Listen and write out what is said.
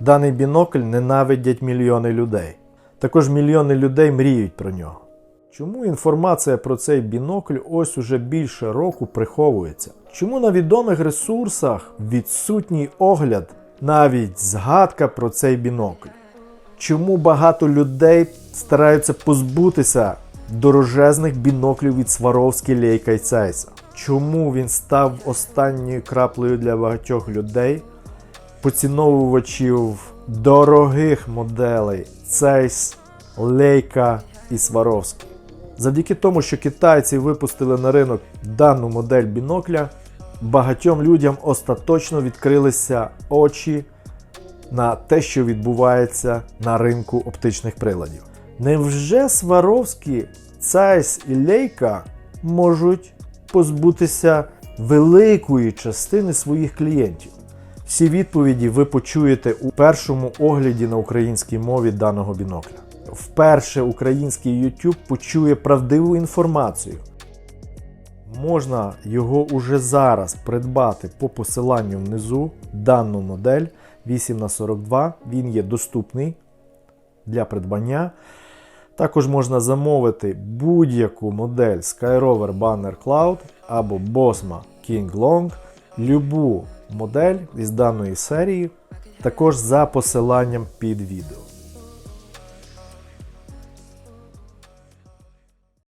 Даний бінокль ненавидять мільйони людей. Також мільйони людей мріють про нього. Чому інформація про цей бінокль ось уже більше року приховується? Чому на відомих ресурсах відсутній огляд, навіть згадка про цей бінокль? Чому багато людей стараються позбутися дорожезних біноклів від Сваровські Лейка і Цейса? Чому він став останньою краплею для багатьох людей, поціновувачів дорогих моделей Цейс, Лейка і Сваровський? Завдяки тому, що китайці випустили на ринок дану модель бінокля, багатьом людям остаточно відкрилися очі на те, що відбувається на ринку оптичних приладів. Невже Сваровські, Цайс і Лейка можуть позбутися великої частини своїх клієнтів? Всі відповіді ви почуєте у першому огляді на українській мові даного бінокля. Вперше український YouTube почує правдиву інформацію. Можна його уже зараз придбати по посиланню внизу. Дану модель 8х42. Він є доступний для придбання. Також можна замовити будь-яку модель Skyrover Banner Cloud або Bosma King Long, любу модель із даної серії, також за посиланням під відео.